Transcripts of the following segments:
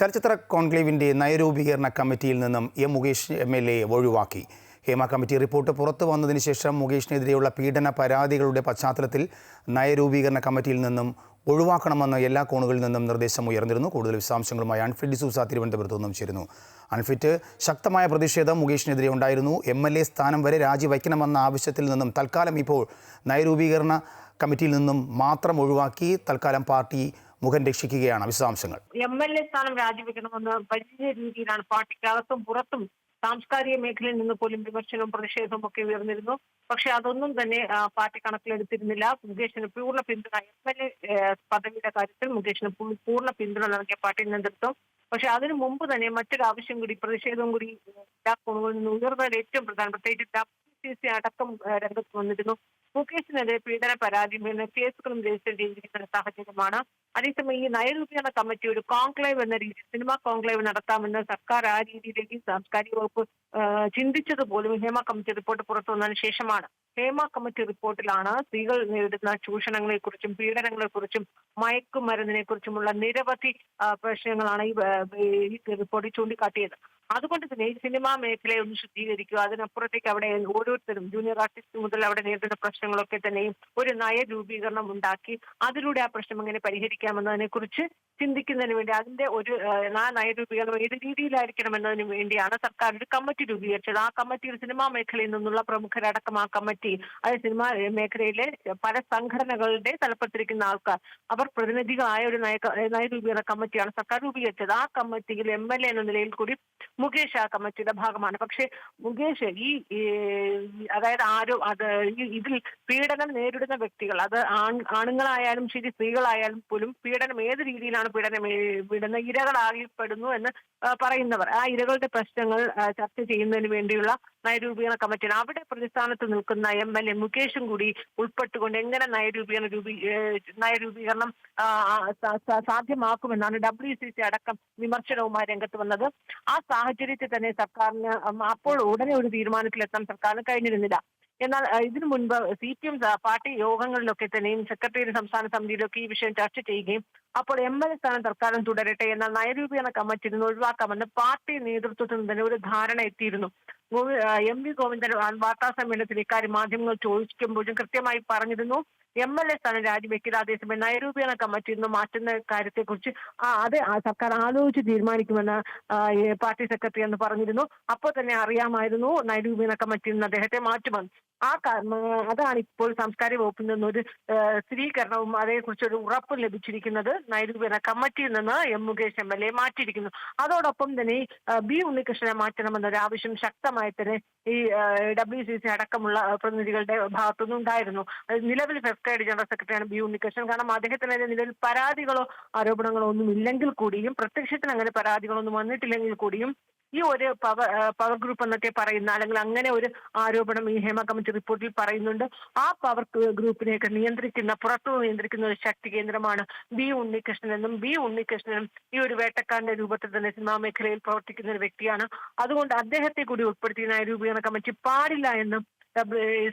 ചലച്ചിത്ര കോൺക്ലേവിന്റെ നയരൂപീകരണ കമ്മിറ്റിയിൽ നിന്നും M. Mukesh M. L. A. ഒഴിവാക്കി. ഹേമ കമ്മിറ്റി റിപ്പോർട്ട് പുറത്തു വന്നതിന് ശേഷം മുകേഷിനെതിരെയുള്ള പീഡന പരാതികളുടെ പശ്ചാത്തലത്തിൽ നയരൂപീകരണ കമ്മിറ്റിയിൽ നിന്നും ഒഴിവാക്കണമെന്ന് എല്ലാ കോണുകളിൽ നിന്നും നിർദ്ദേശം ഉയർന്നിരുന്നു. കൂടുതൽ വിശദാംശങ്ങളുമായി അൺഫിറ്റ് ഡിസൂസ തിരുവനന്തപുരത്ത് നിന്നും ചേരുന്നു. അൺഫിറ്റ് ശക്തമായ പ്രതിഷേധം മുകേഷിനെതിരെ ഉണ്ടായിരുന്നു. എം. എൽ. എ. സ്ഥാനം വരെ രാജിവയ്ക്കണമെന്ന ആവശ്യത്തിൽ നിന്നും തൽക്കാലം ഇപ്പോൾ നയരൂപീകരണ കമ്മിറ്റിയിൽ നിന്നും മാത്രം ഒഴിവാക്കി തൽക്കാലം പാർട്ടി മുഖം രക്ഷിക്കുകയാണ് വിശദാംശങ്ങൾ. എം എൽ എ സ്ഥാനം രാജിവെക്കണമെന്ന് വലിയ രീതിയിലാണ് പാർട്ടിക്കകത്തും പുറത്തും സാംസ്കാരിക മേഖലയിൽ നിന്ന് പോലും വിമർശനവും പ്രതിഷേധവും ഒക്കെ ഉയർന്നിരുന്നു. പക്ഷെ അതൊന്നും തന്നെ പാർട്ടി കണക്കിലെടുത്തിരുന്നില്ല. മുകേഷിന് പൂർണ പിന്തുണ എം എൽ എ പദവിയുടെ കാര്യത്തിൽ മുകേഷിന് പൂർണ പിന്തുണ നൽകിയ പാർട്ടി നേതൃത്വം. പക്ഷെ അതിനു മുമ്പ് തന്നെ മറ്റൊരു ആവശ്യം കൂടി പ്രതിഷേധവും കൂടി എല്ലാ കോണുകളിൽ ഉയർന്നതിൽ ഏറ്റവും പ്രധാനം പ്രത്യേകിച്ച് ഡബ്ല്യു സി സി അടക്കം രംഗത്ത് വന്നിരുന്നു. മുകേഷിനെതിരെ പീഡന പരാതി പിന്നെ കേസുകളും രജിസ്റ്റർ ചെയ്തിരിക്കുന്ന സാഹചര്യമാണ്. അതേസമയം ഈ നയരൂപീകരണ കമ്മിറ്റി ഒരു കോൺക്ലേവ് എന്ന രീതിയിൽ സിനിമാ കോൺക്ലേവ് നടത്താമെന്ന് സർക്കാർ ആ രീതിയിലേക്ക് സാംസ്കാരിക വകുപ്പ് ചിന്തിച്ചത് പോലും ഹേമ കമ്മിറ്റി റിപ്പോർട്ട് പുറത്തു വന്നതിന് ശേഷമാണ്. ഹേമ കമ്മിറ്റി റിപ്പോർട്ടിലാണ് സ്ത്രീകൾ നേരിടുന്ന ചൂഷണങ്ങളെ കുറിച്ചും പീഡനങ്ങളെ കുറിച്ചും മയക്കുമരുന്നിനെ കുറിച്ചുമുള്ള നിരവധി പ്രശ്നങ്ങളാണ് ഈ റിപ്പോർട്ടിൽ ചൂണ്ടിക്കാട്ടിയത്. അതുകൊണ്ട് തന്നെ ഈ സിനിമാ മേഖലയെ ഒന്ന് ശുദ്ധീകരിക്കുക അതിനപ്പുറത്തേക്ക് അവിടെ ഓരോരുത്തരും ജൂനിയർ ആർട്ടിസ്റ്റ് മുതൽ അവിടെ നേരിടുന്ന പ്രശ്നങ്ങളൊക്കെ തന്നെയും ഒരു നയ രൂപീകരണം ഉണ്ടാക്കി അതിലൂടെ ആ പ്രശ്നം എങ്ങനെ പരിഹരിക്കാമെന്നതിനെ കുറിച്ച് ചിന്തിക്കുന്നതിന് വേണ്ടി അതിന്റെ ഒരു ആ, നയരൂപീകരണം ഏത് രീതിയിലായിരിക്കണം എന്നതിന് വേണ്ടിയാണ് സർക്കാർ ഒരു കമ്മിറ്റി രൂപീകരിച്ചത്. ആ കമ്മിറ്റിയിൽ സിനിമാ മേഖലയിൽ നിന്നുള്ള പ്രമുഖരടക്കം ആ കമ്മിറ്റി അത് സിനിമാ മേഖലയിലെ പല സംഘടനകളുടെ തലപ്പത്തിരിക്കുന്ന ആൾക്കാർ. അവർ പ്രതിനിധികളായ ഒരു നയ നയരൂപീകരണ കമ്മിറ്റിയാണ് സർക്കാർ രൂപീകരിച്ചത്. ആ കമ്മിറ്റിയിൽ എം എൽ എ എന്ന നിലയിൽ കൂടി മുകേഷ് ആ കമ്മിറ്റിയുടെ ഭാഗമാണ്. പക്ഷേ മുകേഷ് ഈ അതായത് ആരും അത് ഇതിൽ പീഡനം നേരിടുന്ന വ്യക്തികൾ അത് ആണുങ്ങളായാലും ശരി സ്ത്രീകളായാലും പോലും പീഡനം ഏത് രീതിയിലാണ് പീഡനം വിടുന്ന ഇരകളാകപ്പെടുന്നു എന്ന് പറയുന്നവർ. ആ ഇരകളുടെ പ്രശ്നങ്ങൾ ചർച്ച ചെയ്യുന്നതിന് വേണ്ടിയുള്ള നയരൂപീകരണ കമ്മിറ്റിയാണ്. അവിടെ പ്രതിസ്ഥാനത്ത് നിൽക്കുന്ന എം എൽ എ മുകേഷും കൂടി ഉൾപ്പെട്ടുകൊണ്ട് എങ്ങനെ നയരൂപീകരണ രൂപീ നയരൂപീകരണം സാധ്യമാക്കുമെന്നാണ് ഡബ്ല്യു സി സി അടക്കം വിമർശനവുമായി രംഗത്ത് വന്നത്. ആ സാഹചര്യത്തിൽ തന്നെ സർക്കാരിന് അപ്പോൾ ഉടനെ ഒരു തീരുമാനത്തിലെത്താൻ സർക്കാരിന് കഴിഞ്ഞിരുന്നില്ല. എന്നാൽ ഇതിനു മുൻപ് സി പി എം പാർട്ടി യോഗങ്ങളിലൊക്കെ തന്നെയും സെക്രട്ടേറിയറ്റ് സംസ്ഥാന സമിതിയിലൊക്കെ ഈ വിഷയം ചർച്ച ചെയ്യുകയും അപ്പോൾ എം എൽ എ സ്ഥാനം തൽക്കാലം തുടരട്ടെ എന്നാൽ നയരൂപീകരണ കമ്മിറ്റിയിൽ നിന്ന് ഒഴിവാക്കാമെന്ന് പാർട്ടി നേതൃത്വത്തിൽ നിന്ന് തന്നെ ഒരു ധാരണ എത്തിയിരുന്നു. എം വി ഗോവിന്ദൻ വാർത്താ സമ്മേളനത്തിൽ ഇക്കാര്യം മാധ്യമങ്ങൾ ചോദിക്കുമ്പോഴും കൃത്യമായി പറഞ്ഞിരുന്നു. എം എൽ എ സ്ഥാനം രാജിവെക്കില്ല. അതേസമയം നയരൂപീകരണ കമ്മിറ്റി നിന്ന് മാറ്റുന്ന കാര്യത്തെ കുറിച്ച് അത് ആ സർക്കാർ ആലോചിച്ച് തീരുമാനിക്കുമെന്ന് പാർട്ടി സെക്രട്ടറി എന്ന് പറഞ്ഞിരുന്നു. അപ്പോൾ തന്നെ അറിയാമായിരുന്നു നയരൂപീകരണ കമ്മിറ്റിയിൽ നിന്ന് അദ്ദേഹത്തെ മാറ്റുമെന്ന്. ആ അതാണ് ഇപ്പോൾ സാംസ്കാരിക വകുപ്പിൽ നിന്നൊരു ഒരു സ്ഥിരീകരണവും അതേക്കുറിച്ച് ഒരു ഉറപ്പും ലഭിച്ചിരിക്കുന്നത് നയരൂപീകരണ കമ്മിറ്റിയിൽ നിന്ന് M Mukesh M L A മാറ്റിയിരിക്കുന്നു. അതോടൊപ്പം തന്നെ ബി ഉണ്ണികൃഷ്ണനെ മാറ്റണമെന്നൊരു ആവശ്യം ശക്തമായി തന്നെ ഈ ഡബ്ല്യു സി സി അടക്കമുള്ള പ്രതിനിധികളുടെ ഭാഗത്തുനിന്ന് ഉണ്ടായിരുന്നു. നിലവിൽ ഫെഫ്റ്റൈഡ് ജനറൽ സെക്രട്ടറിയാണ് ബി ഉണ്ണികൃഷ്ണൻ. കാരണം അദ്ദേഹത്തിനെതിരെ നിലവിൽ പരാതികളോ ആരോപണങ്ങളോ ഒന്നും ഇല്ലെങ്കിൽ കൂടിയും പ്രത്യക്ഷത്തിന് അങ്ങനെ പരാതികളൊന്നും വന്നിട്ടില്ലെങ്കിൽ കൂടിയും ഈ ഒരു പവർ പവർ ഗ്രൂപ്പ് എന്നൊക്കെ പറയുന്ന അല്ലെങ്കിൽ അങ്ങനെ ഒരു ആരോപണം ഈ ഹേമ കമ്മിറ്റി റിപ്പോർട്ടിൽ പറയുന്നുണ്ട്. ആ പവർ ഗ്രൂപ്പിനെയൊക്കെ നിയന്ത്രിക്കുന്ന പുറത്തു നിയന്ത്രിക്കുന്ന ഒരു ശക്തി കേന്ദ്രമാണ് ബി ഉണ്ണികൃഷ്ണൻ എന്നും ബി ഉണ്ണികൃഷ്ണനും ഈ ഒരു വേട്ടക്കാരന്റെ രൂപത്തിൽ തന്നെ സിനിമാ മേഖലയിൽ പ്രവർത്തിക്കുന്ന ഒരു വ്യക്തിയാണ്. അതുകൊണ്ട് അദ്ദേഹത്തെ കൂടി ഉൾപ്പെടുത്തി നയരൂപീകരണ കമ്മിറ്റി പാടില്ല എന്നും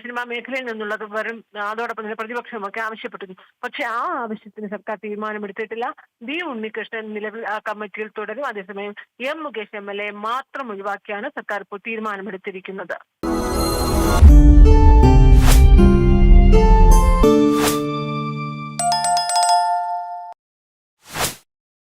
സിനിമാ മേഖലയിൽ നിന്നുള്ളത് വരും. അതോടൊപ്പം തന്നെ പ്രതിപക്ഷമൊക്കെ ആവശ്യപ്പെട്ടിരുന്നു പക്ഷെ ആ ആവശ്യത്തിന് സർക്കാർ തീരുമാനമെടുത്തിട്ടില്ല. ബി ഉണ്ണികൃഷ്ണൻ നിലവിൽ ആ കമ്മിറ്റിയിൽ തുടരും. അതേസമയം M Mukesh M L A മാത്രം ഒഴിവാക്കിയാണ് സർക്കാർ ഇപ്പോൾ തീരുമാനമെടുത്തിരിക്കുന്നത്.